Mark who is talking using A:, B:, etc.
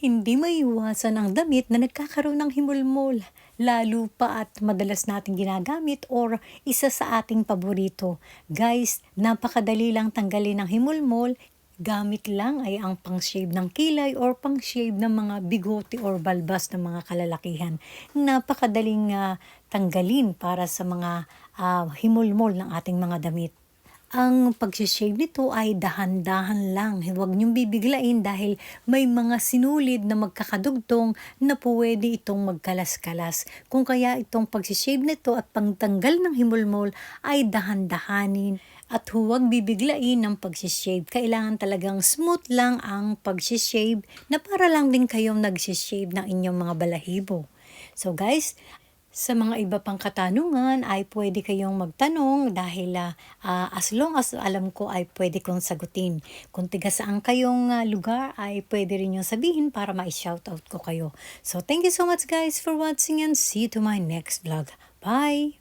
A: Hindi maiwasan ang damit na nagkakaroon ng himulmol, lalo pa at madalas nating ginagamit or isa sa ating paborito. Guys, napakadali lang tanggalin ang himulmol. Gamit lang ay ang pang-shave ng kilay or pang-shave ng mga bigote or balbas ng mga kalalakihan. Napakadaling ah, tanggalin para sa mga ah, himulmol ng ating mga damit. Ang pag-shave nito ay dahan-dahan lang. Huwag niyong bibiglain dahil may mga sinulid na magkakadugtong na pwede itong magkalas-kalas. Kung kaya itong pag-shave nito at pangtanggal ng himulmol ay dahan-dahanin at huwag bibiglain ng pag-shave. Kailangan talagang smooth lang ang pag-shave na para lang din kayong nag-shave ng inyong mga balahibo. So guys, sa mga iba pang katanungan ay pwede kayong magtanong dahil ah, ah, as long as alam ko ay pwede kong sagutin. Kung tiga saan kayong ah, lugar ay pwede rin yung sabihin para ma-shoutout ko kayo. So thank you so much guys for watching and see you to my next vlog. Bye!